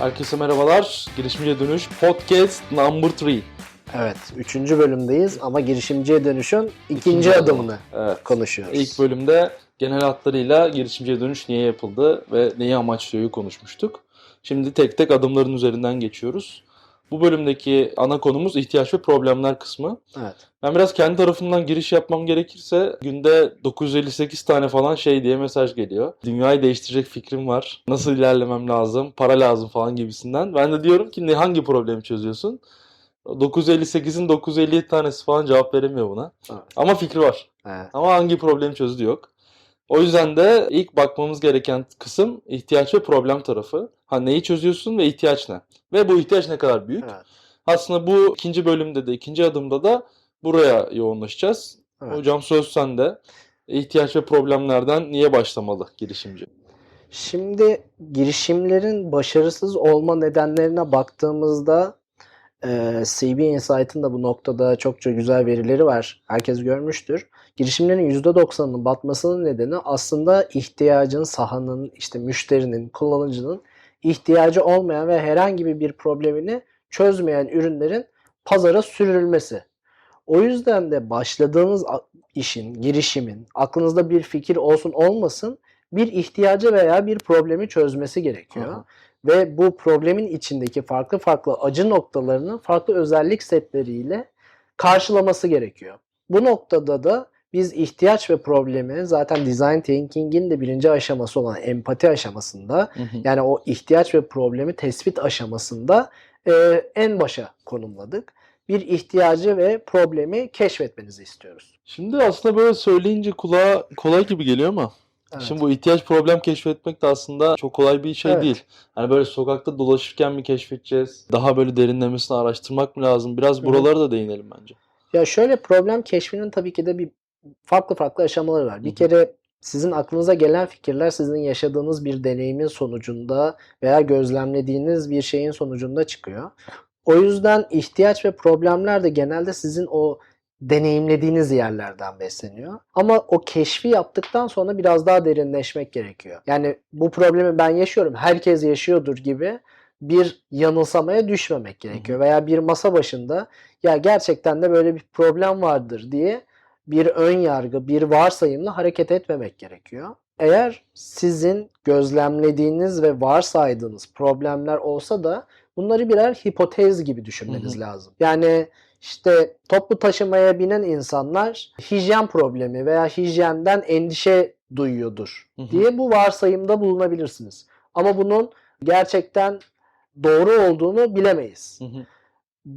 Herkese merhabalar. Girişimciye Dönüş Podcast Number 3. Evet, üçüncü bölümdeyiz ama girişimciye dönüşün ikinci, İkinci adım. adımını Evet. konuşuyoruz. İlk bölümde genel hatlarıyla girişimciye dönüş niye yapıldı ve neyi amaçlıyor'yu konuşmuştuk. Şimdi tek tek adımların üzerinden geçiyoruz. Bu bölümdeki ana konumuz ihtiyaç ve problemler kısmı. Evet. Ben biraz kendi tarafımdan giriş yapmam gerekirse günde 958 tane falan şey diye mesaj geliyor. Dünyayı değiştirecek fikrim var. Nasıl ilerlemem lazım? Para lazım falan gibisinden. Ben de diyorum ki ne hangi problemi çözüyorsun? 958'in 957 tanesi falan cevap veremiyor buna. Evet. Ama fikri var. Evet. Ama hangi problemi çözdü yok. O yüzden de ilk bakmamız gereken kısım ihtiyaç ve problem tarafı. Ha neyi çözüyorsun ve ihtiyaç ne? Ve bu ihtiyaç ne kadar büyük? Evet. Aslında bu ikinci bölümde de ikinci adımda da buraya yoğunlaşacağız. Evet. Hocam söz sende. İhtiyaç ve problemlerden niye başlamalı girişimci? Şimdi girişimlerin başarısız olma nedenlerine baktığımızda e, CB Insight'ın da bu noktada çokça güzel verileri var. Herkes görmüştür. Girişimlerin %90'ının batmasının nedeni aslında ihtiyacın, sahanın, işte müşterinin, kullanıcının ihtiyacı olmayan ve herhangi bir problemini çözmeyen ürünlerin pazara sürülmesi. O yüzden de başladığınız işin, girişimin, aklınızda bir fikir olsun olmasın bir ihtiyacı veya bir problemi çözmesi gerekiyor. Aha. Ve bu problemin içindeki farklı farklı acı noktalarını farklı özellik setleriyle karşılaması gerekiyor. Bu noktada da biz ihtiyaç ve problemi zaten design thinking'in de birinci aşaması olan empati aşamasında yani o ihtiyaç ve problemi tespit aşamasında e, en başa konumladık. Bir ihtiyacı ve problemi keşfetmenizi istiyoruz. Şimdi aslında böyle söyleyince kulağa kolay gibi geliyor ama Evet. şimdi bu ihtiyaç problem keşfetmek de aslında çok kolay bir şey Evet. değil. Hani böyle sokakta dolaşırken mi keşfedeceğiz? Daha böyle derinlemesine araştırmak mı lazım? Biraz Hı hı. buralara da değinelim bence. Ya şöyle problem keşfinin tabii ki de bir farklı farklı aşamaları var. Bir kere sizin aklınıza gelen fikirler sizin yaşadığınız bir deneyimin sonucunda veya gözlemlediğiniz bir şeyin sonucunda çıkıyor. O yüzden ihtiyaç ve problemler de genelde sizin o deneyimlediğiniz yerlerden besleniyor. Ama o keşfi yaptıktan sonra biraz daha derinleşmek gerekiyor. Yani bu problemi ben yaşıyorum, herkes yaşıyordur gibi bir yanılsamaya düşmemek gerekiyor. Veya bir masa başında ya gerçekten de böyle bir problem vardır diye bir ön yargı, bir varsayımla hareket etmemek gerekiyor. Eğer sizin gözlemlediğiniz ve varsaydığınız problemler olsa da bunları birer hipotez gibi düşünmeniz Hı hı. lazım. Yani işte toplu taşımaya binen insanlar hijyen problemi veya hijyenden endişe duyuyordur Hı hı. diye bu varsayımda bulunabilirsiniz. Ama bunun gerçekten doğru olduğunu bilemeyiz. Hı hı.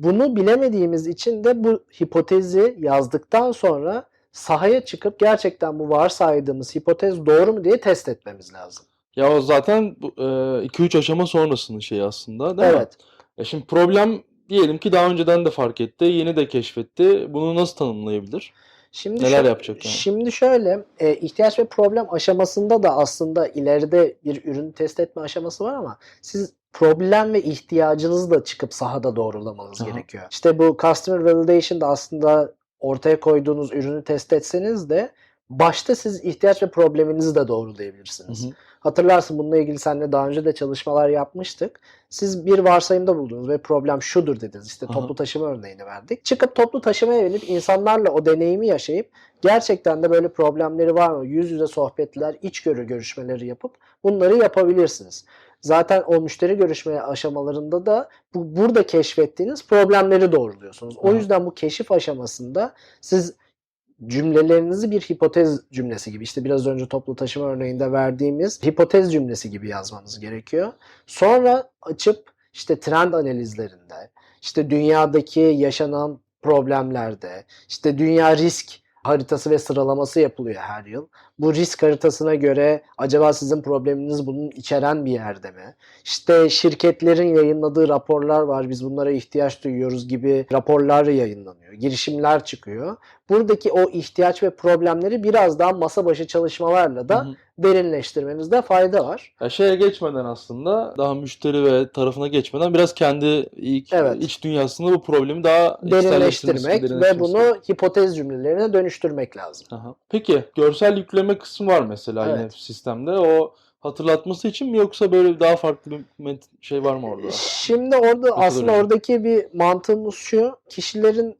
Bunu bilemediğimiz için de bu hipotezi yazdıktan sonra sahaya çıkıp gerçekten bu varsaydığımız hipotez doğru mu diye test etmemiz lazım. Ya o zaten 2-3 aşama sonrasının şeyi aslında değil mi? Evet. Ya şimdi problem diyelim ki daha önceden de fark etti, yeni de keşfetti. Bunu nasıl tanımlayabilir? Şimdi Neler yapacak yani? Şimdi şöyle, e, ihtiyaç ve problem aşamasında da aslında ileride bir ürünü test etme aşaması var ama siz problem ve ihtiyacınızı da çıkıp sahada doğrulamanız Aha. gerekiyor. İşte bu customer validation da aslında ortaya koyduğunuz ürünü test etseniz de başta siz ihtiyaç ve probleminizi de doğrulayabilirsiniz. Hı hı. Hatırlarsın bununla ilgili seninle daha önce de çalışmalar yapmıştık. Siz bir varsayımda buldunuz ve problem şudur dediniz. İşte Aha. toplu taşıma örneğini verdik. Çıkıp toplu taşımaya binip insanlarla o deneyimi yaşayıp gerçekten de böyle problemleri var mı? Yüz yüze sohbetler, içgörü görüşmeleri yapıp bunları yapabilirsiniz. Zaten o müşteri görüşme aşamalarında da bu burada keşfettiğiniz problemleri doğruluyorsunuz. O yüzden bu keşif aşamasında siz cümlelerinizi bir hipotez cümlesi gibi işte biraz önce toplu taşıma örneğinde verdiğimiz hipotez cümlesi gibi yazmanız gerekiyor. Sonra açıp işte trend analizlerinde, işte dünyadaki yaşanan problemlerde, işte dünya risk haritası ve sıralaması yapılıyor her yıl. Bu risk haritasına göre acaba sizin probleminiz bunun içeren bir yerde mi? İşte şirketlerin yayınladığı raporlar var. Biz bunlara ihtiyaç duyuyoruz gibi raporlar yayınlanıyor. Girişimler çıkıyor. Buradaki o ihtiyaç ve problemleri biraz daha masa başı çalışmalarla da derinleştirmenizde fayda var. Ya şeye geçmeden aslında daha müşteri ve tarafına geçmeden biraz kendi ilk Evet. iç dünyasında bu problemi daha Derinleştirmek ve bunu hipotez cümlelerine dönüştürmek lazım. Aha. Peki görsel yükleme kısmı var mesela yine Evet. sistemde. O hatırlatması için mi yoksa böyle daha farklı bir şey var mı orada? Şimdi orada aslında oradaki bir mantığımız şu. Kişilerin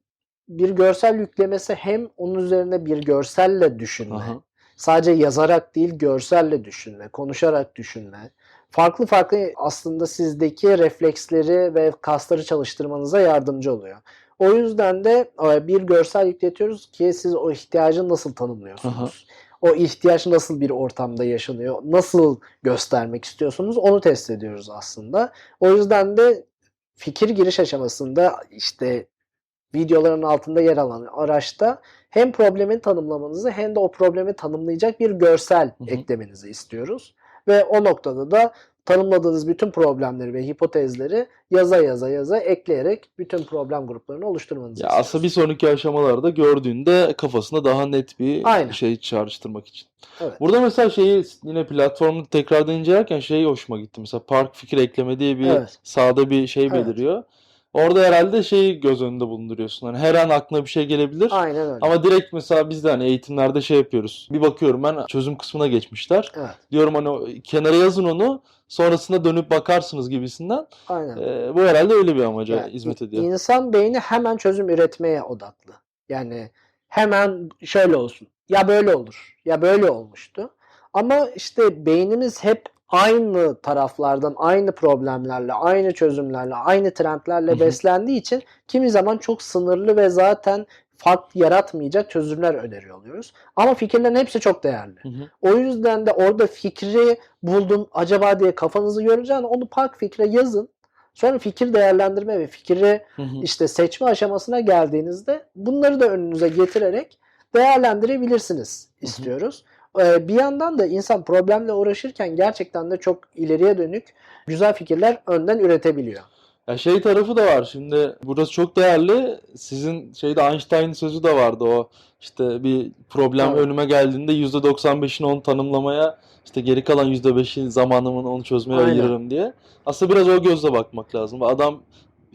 bir görsel yüklemesi hem onun üzerine bir görselle düşünme. Aha. Sadece yazarak değil görselle düşünme, konuşarak düşünme. Farklı farklı aslında sizdeki refleksleri ve kasları çalıştırmanıza yardımcı oluyor. O yüzden de e, bir görsel yükletiyoruz ki siz o ihtiyacı nasıl tanımlıyorsunuz? O ihtiyaç nasıl bir ortamda yaşanıyor? Nasıl göstermek istiyorsunuz? Onu test ediyoruz aslında. O yüzden de fikir giriş aşamasında işte videoların altında yer alan araçta hem problemin tanımlamanızı hem de o problemi tanımlayacak bir görsel Hı hı. eklemenizi istiyoruz. Ve o noktada da tanımladığınız bütün problemleri ve hipotezleri yaza yaza yaza ekleyerek bütün problem gruplarını oluşturmanızı Ya istiyoruz. aslında bir sonraki aşamalarda gördüğünde kafasında daha net bir Aynen. şey çağrıştırmak için. Evet. Burada mesela şeyi yine platformu tekrardan incelerken şey hoşuma gitti. Mesela park fikir ekleme diye bir Evet. sağda bir şey Evet. beliriyor. Orada herhalde şeyi göz önünde bulunduruyorsun. Hani her an aklına bir şey gelebilir. Aynen öyle. Ama direkt mesela biz de hani eğitimlerde şey yapıyoruz. Bir bakıyorum ben çözüm kısmına geçmişler. Evet. Diyorum hani o- kenara yazın onu. Sonrasında dönüp bakarsınız gibisinden. Aynen. Ee, bu herhalde öyle bir amaca Yani hizmet ediyor. İnsan beyni hemen çözüm üretmeye odaklı. Yani hemen şöyle olsun. Ya böyle olur. Ya böyle olmuştu. Ama işte beynimiz hep aynı taraflardan, aynı problemlerle, aynı çözümlerle, aynı trendlerle beslendiği için kimi zaman çok sınırlı ve zaten fark yaratmayacak çözümler öneriyor oluyoruz. Ama fikirlerin hepsi çok değerli. Hı hı. O yüzden de orada fikri buldun acaba diye kafanızı yoracağını onu park fikre yazın. Sonra fikir değerlendirme ve fikri Hı hı. işte seçme aşamasına geldiğinizde bunları da önünüze getirerek değerlendirebilirsiniz istiyoruz. Ee, Bir yandan da insan problemle uğraşırken gerçekten de çok ileriye dönük güzel fikirler önden üretebiliyor. Ya şey tarafı da var şimdi burası çok değerli. Sizin şeyde Einstein'ın sözü de vardı o işte bir problem Evet. önüme geldiğinde %95'ini onu tanımlamaya işte geri kalan %5'i zamanımı onu çözmeye Aynen. ayırırım diye. Aslında biraz o gözle bakmak lazım. Adam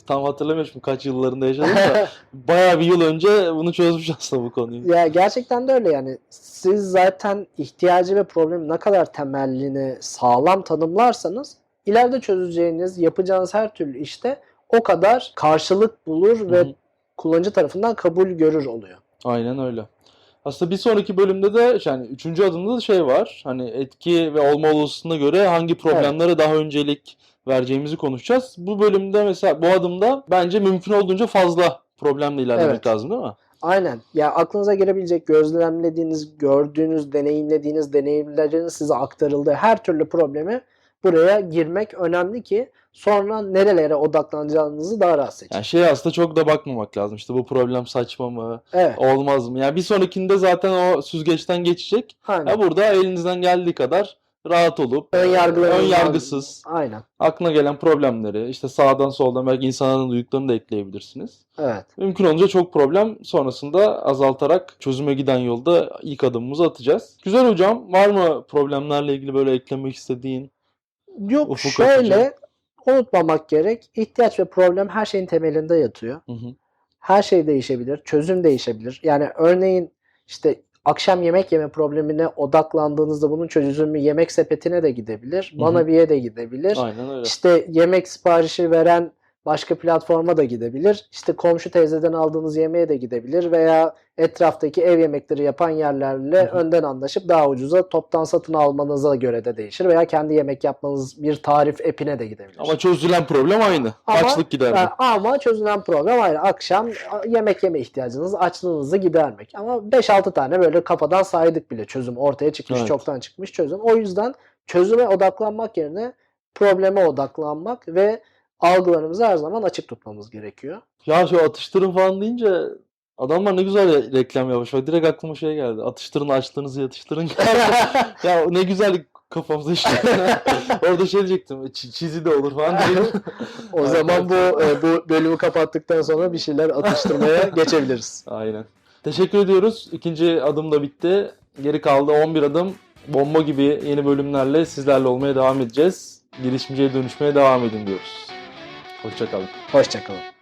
tam hatırlamıyorum şimdi kaç yıllarında yaşadım da bayağı bir yıl önce bunu çözmüş aslında bu konuyu. Ya gerçekten de öyle yani. Siz zaten ihtiyacı ve problemi ne kadar temellini sağlam tanımlarsanız ileride çözeceğiniz, yapacağınız her türlü işte o kadar karşılık bulur ve Hı hı. kullanıcı tarafından kabul görür oluyor. Aynen öyle. Aslında bir sonraki bölümde de yani üçüncü adımda da şey var. Hani etki ve olma olasılığına göre hangi problemlere daha öncelik vereceğimizi konuşacağız. Bu bölümde mesela bu adımda bence mümkün olduğunca fazla problemle ilerlemek Evet. lazım değil mi? Aynen. Ya aklınıza gelebilecek gözlemlediğiniz, gördüğünüz, deneyimlediğiniz deneyimlerin size aktarıldığı her türlü problemi buraya girmek önemli ki sonra nerelere odaklanacağınızı daha rahat seçin. Yani şey aslında çok da bakmamak lazım. İşte bu problem saçma mı, Evet. olmaz mı? Yani bir sonrakinde zaten o süzgeçten geçecek. Aynen. Ya burada elinizden geldiği kadar rahat olup, Ön yargılarınızı- ön yargısız, Aynen. aklına gelen problemleri, işte sağdan soldan belki insanların duyduklarını da ekleyebilirsiniz. Evet. Mümkün olunca çok problem sonrasında azaltarak çözüme giden yolda ilk adımımızı atacağız. Güzel hocam. Var mı problemlerle ilgili böyle eklemek istediğin? Yok Ufuk şöyle açıcı. unutmamak gerek. İhtiyaç ve problem her şeyin temelinde yatıyor. Hı hı. Her şey değişebilir. Çözüm değişebilir. Yani örneğin işte akşam yemek yeme problemine odaklandığınızda bunun çözümü yemek sepetine de gidebilir. Hı. Manavi'ye de gidebilir. Aynen öyle. İşte yemek siparişi veren başka platforma da gidebilir. İşte komşu teyzeden aldığınız yemeğe de gidebilir veya etraftaki ev yemekleri yapan yerlerle Hı hı. önden anlaşıp daha ucuza toptan satın almanıza göre de değişir veya kendi yemek yapmanız bir tarif epine de gidebilir. Ama çözülen problem aynı. Ama- Açlık gidermek. Ama çözülen problem ayrı. Akşam yemek yeme ihtiyacınız, açlığınızı gidermek. Ama 5-6 tane böyle kafadan saydık bile çözüm. Ortaya çıkmış, Evet. çoktan çıkmış çözüm. O yüzden çözüme odaklanmak yerine probleme odaklanmak ve algılarımızı her zaman açık tutmamız gerekiyor. Ya şu atıştırın falan deyince adamlar ne güzel reklam yapmış. Bak direkt aklıma şey geldi. Atıştırın açlığınızı yatıştırın. ya ne güzel kafamıza işte. Orada şey diyecektim. çi- Çizi de olur falan diyecektim. o zaman bu e, bu bölümü kapattıktan sonra bir şeyler atıştırmaya geçebiliriz. Aynen. Teşekkür ediyoruz. İkinci adım da bitti. Geri kaldı 11 adım. Bomba gibi yeni bölümlerle sizlerle olmaya devam edeceğiz. Girişimciye dönüşmeye devam edin diyoruz. Hoşçakalın. Hoşçakalın.